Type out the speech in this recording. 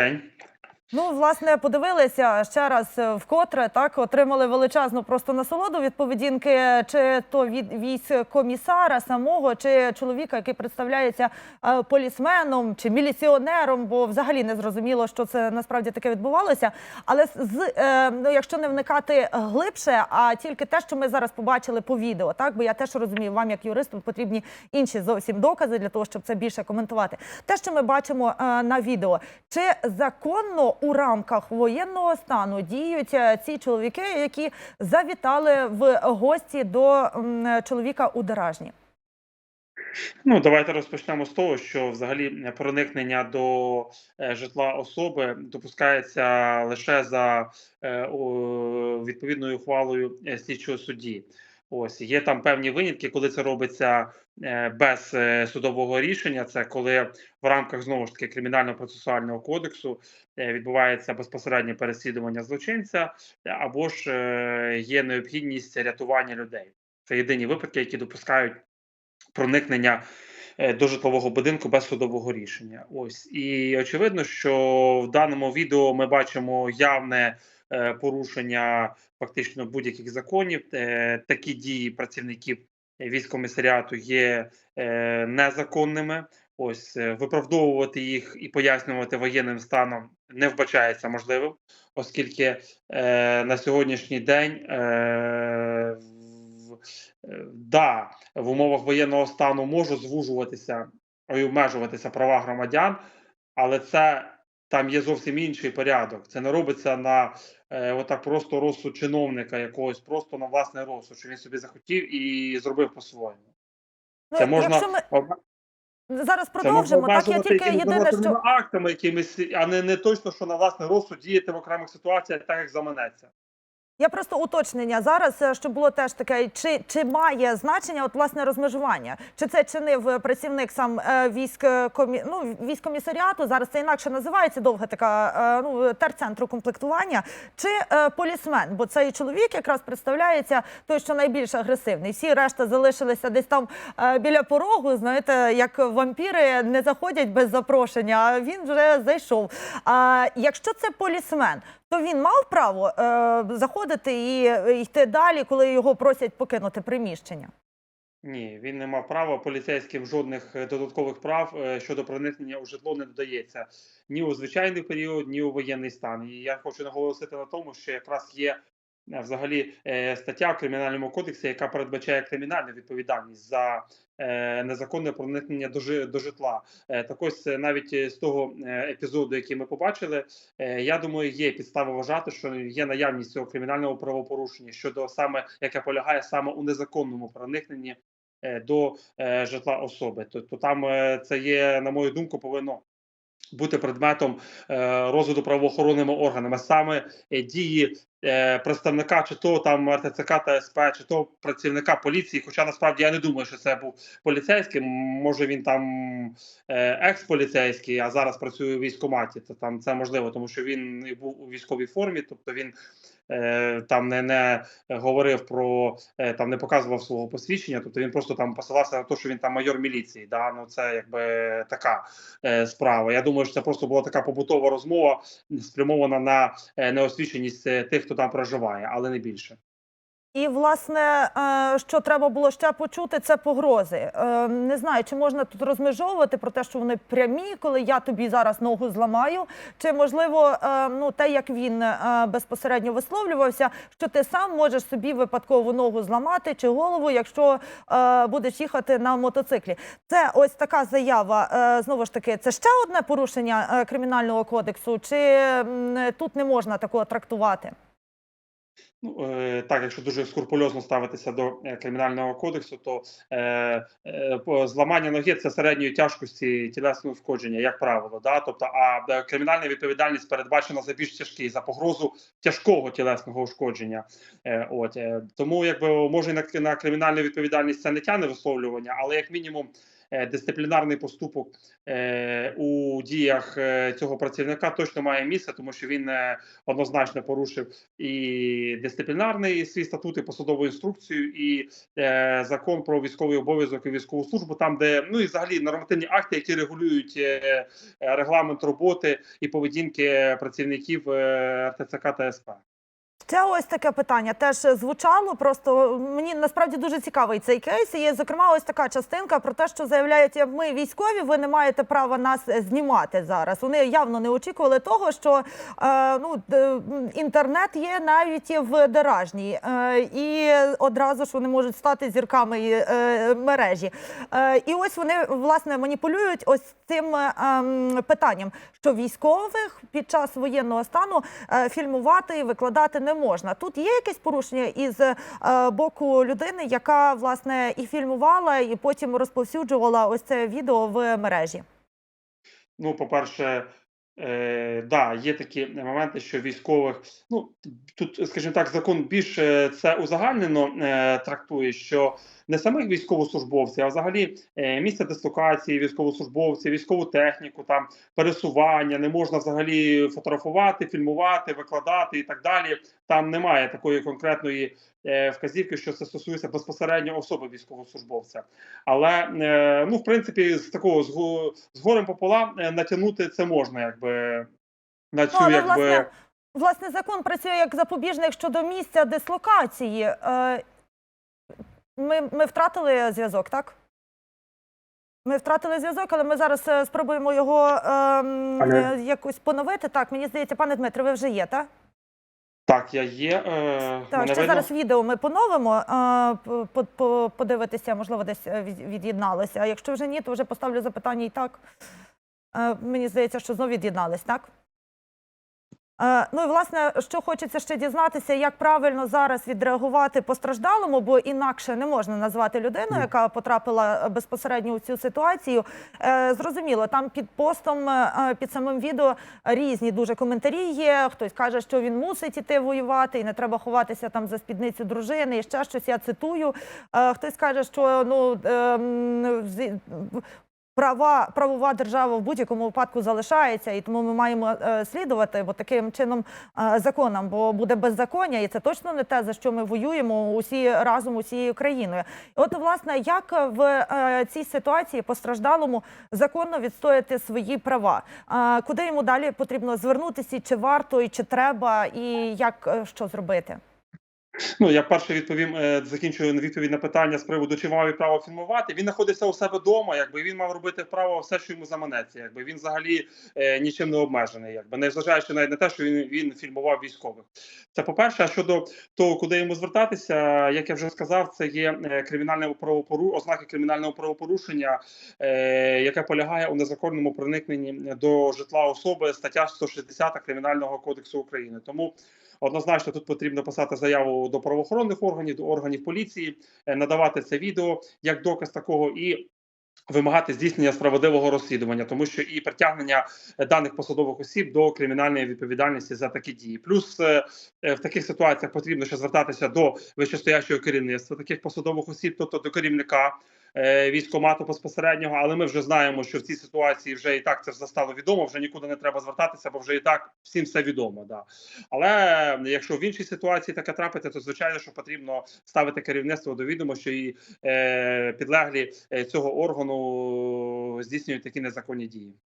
день. Ну, власне, подивилися ще раз е, вкотре, так отримали величезну просто насолоду від поведінки, чи то від військомісара самого, чи чоловіка, який представляється е, полісменом чи міліціонером, бо взагалі не зрозуміло, що це насправді таке відбувалося. Але з е, ну, якщо не вникати глибше, а тільки те, що ми зараз побачили по відео, так бо я теж розумію, вам як юристу потрібні інші зовсім докази для того, щоб це більше коментувати. Те, що ми бачимо на відео, чи законно у рамках воєнного стану діють е, ці чоловіки, які завітали в гості до чоловіка у Деражні? Ну, давайте розпочнемо з того, що взагалі проникнення до е, житла особи допускається лише за е, відповідною ухвалою слідчого судді. Ось є там певні винятки, коли це робиться е, без е, судового рішення. Це коли в рамках знову ж таки кримінального процесуального кодексу е, відбувається безпосереднє переслідування злочинця, або ж є необхідність рятування людей. Це єдині випадки, які допускають проникнення до житлового будинку без судового рішення. Ось і очевидно, що в даному відео ми бачимо явне порушення фактично будь-яких законів. Е, Такі дії працівників військкомісаріату є е, незаконними. Ось е, виправдовувати їх і пояснювати воєнним станом не вбачається можливим, оскільки е, на сьогоднішній день е, в, е, да, в умовах воєнного стану можуть звужуватися і обмежуватися права громадян, але це там є зовсім інший порядок. Це не робиться на е, отак просто розсуд чиновника якогось, просто на власний розсуд, що він собі захотів і зробив по-своєму. Це Ну, можна ми зараз це продовжимо, так я тільки єдине, що актами якимись, а не, не точно, що на власний розсуд діяти в окремих ситуаціях так, як заманеться. Я просто уточнення зараз, е, щоб було теж таке, чи, чи має значення от власне розмежування? Чи це чинив е, працівник сам е, військ комі... ну, військкомісаріату? Зараз це інакше називається довга така е, ну терцентру комплектування, чи е, полісмен? Бо цей чоловік якраз представляється той, що найбільш агресивний. Всі решта залишилися десь там е, біля порогу. Знаєте, як вампіри не заходять без запрошення, а він вже зайшов. А якщо це полісмен, то він мав право е, заходити і е, йти далі, коли його просять покинути приміщення. Ні, він не мав права. Поліцейським жодних е, додаткових прав е, щодо проникнення у житло не додається ні у звичайний період, ні у воєнний стан. І я хочу наголосити на тому, що якраз є взагалі стаття в кримінальному кодексі, яка передбачає кримінальну відповідальність за незаконне проникнення до до житла. Е, Так ось е, навіть е, з того е, епізоду, який ми побачили, е, я думаю, є підстава вважати, що є наявність цього кримінального правопорушення щодо саме яке полягає саме у незаконному проникненні е, до е, житла особи. Тобто там е, це є, на мою думку, повинно бути предметом е, розгляду правоохоронними органами, саме е, дії е, представника, чи то там РТЦК та СП, чи то працівника поліції. Хоча насправді я не думаю, що це був поліцейський. Може він там е, екс-поліцейський, а зараз працює у військкоматі. То там це можливо, тому що він був у військовій формі, тобто він е, там не, не говорив про е, там не показував свого посвідчення, тобто він просто там посилався на те, що він там майор міліції. Да? Ну це якби така е, справа. Я думаю, що це просто була така побутова розмова, спрямована на е, неосвіченість е, тих, хто там проживає, але не більше. І власне, е, що треба було ще почути, це погрози. Е, Не знаю, чи можна тут розмежовувати про те, що вони прямі, коли я тобі зараз ногу зламаю, чи можливо, е, ну те, як він безпосередньо висловлювався, що ти сам можеш собі випадково ногу зламати чи голову, якщо будеш їхати на мотоциклі. Це ось така заява. Знову ж таки, це ще одне порушення кримінального кодексу, чи тут не можна такого трактувати? Ну, е, так, якщо дуже скрупульозно ставитися до е, кримінального кодексу, то е, е, зламання ноги це середньої тяжкості тілесного ушкодження, як правило. Да? Тобто, а е, кримінальна відповідальність передбачена за більш тяжкий, за погрозу тяжкого тілесного ушкодження. Е, от, е, тому, якби може на, на кримінальну відповідальність це не тягне висловлювання, але як мінімум. Е, дисциплінарний поступок е, у діях е, цього працівника точно має місце, тому що він однозначно порушив і дисциплінарний свій статут, і посадову інструкцію, і закон про військовий обов'язок і військову службу, там де ну і взагалі нормативні акти, які регулюють регламент роботи і поведінки працівників РТЦК та СП. Це ось таке питання теж звучало. Просто мені насправді дуже цікавий цей кейс. І є зокрема ось така частинка про те, що заявляють, ми військові, ви не маєте права нас знімати зараз. Вони явно не очікували того, що е, ну інтернет є навіть в деражній, е, і одразу ж вони можуть стати зірками е, мережі. Е, і ось вони власне маніпулюють ось цим е, ем, питанням, що військових під час воєнного стану е, фільмувати і викладати не можна. Тут є якесь порушення із е, боку людини, яка власне і фільмувала, і потім розповсюджувала ось це відео в мережі. Ну, по-перше, е, да, є такі моменти, що військових, ну тут, скажімо так, закон більше це узагальнено е, трактує, що не самих військовослужбовців, а взагалі е, місце дислокації військовослужбовців, військову техніку, там пересування, не можна взагалі фотографувати, фільмувати, викладати і так далі. Там немає такої конкретної вказівки, що це стосується безпосередньо особи військовослужбовця. Але е, ну, в принципі, з такого з, го- горем пополам е, натягнути це можна, якби на цю Ну, але якби. власне, власне закон працює як запобіжник щодо місця дислокації. Е, Ми, ми втратили зв'язок, так? Ми втратили зв'язок, але ми зараз е, спробуємо його е, якось поновити. Так, мені здається, пане Дмитре, ви вже є, так? Так, я є. Е, Так, мене ще видно? зараз відео ми поновимо, е, по- по- подивитися, можливо, десь е, від- від'єдналися. А якщо вже ні, то вже поставлю запитання і так. Е, Мені здається, що знову від'єднались, так? Е, Ну і власне, що хочеться ще дізнатися, як правильно зараз відреагувати постраждалому, бо інакше не можна назвати людину, яка потрапила е, безпосередньо у цю ситуацію. Е, Зрозуміло, там під постом, під самим відео різні дуже коментарі є. Хтось каже, що він мусить іти воювати, і не треба ховатися там за спідницю дружини, і ще щось. Я цитую. Хтось каже, що ну ем, права правова держава в будь-якому випадку залишається, і тому ми маємо е, слідувати бо таким чином е, законам, бо буде беззаконня, і це точно не те, за що ми воюємо усі разом усією країною. От власне, як в е, цій ситуації постраждалому законно відстояти свої права? Куди йому далі потрібно звернутися, чи варто, і чи треба, і як що зробити? Ну, я перше відповім, е, закінчую відповідь на питання з приводу, чи мав він право фільмувати. Він знаходиться у себе вдома, якби він мав робити право все, що йому заманеться. Якби він взагалі е, нічим не обмежений, якби не зважаючи навіть на те, що він, він фільмував військових. Це по-перше, а щодо того, куди йому звертатися, як я вже сказав, це є е, кримінальне правопору... ознаки кримінального правопорушення, е, яке полягає у незаконному проникненні до житла особи, стаття 160 Кримінального кодексу України. Тому Однозначно, тут потрібно писати заяву до правоохоронних органів, до органів поліції, е, надавати це відео як доказ такого і. Вимагати здійснення справедливого розслідування, тому що і притягнення е, даних посадових осіб до кримінальної відповідальності за такі дії. Плюс е, в таких ситуаціях потрібно ще звертатися до вищестоящого керівництва таких посадових осіб, тобто до керівника військомату безпосереднього. Але ми вже знаємо, що в цій ситуації вже і так це все стало відомо. Вже нікуди не треба звертатися, бо вже і так всім все відомо. Да. Але якщо в іншій ситуації таке трапиться, то звичайно, що потрібно ставити керівництво до відомо, що і е, підлеглі е, цього органу здійснюють такі незаконні дії.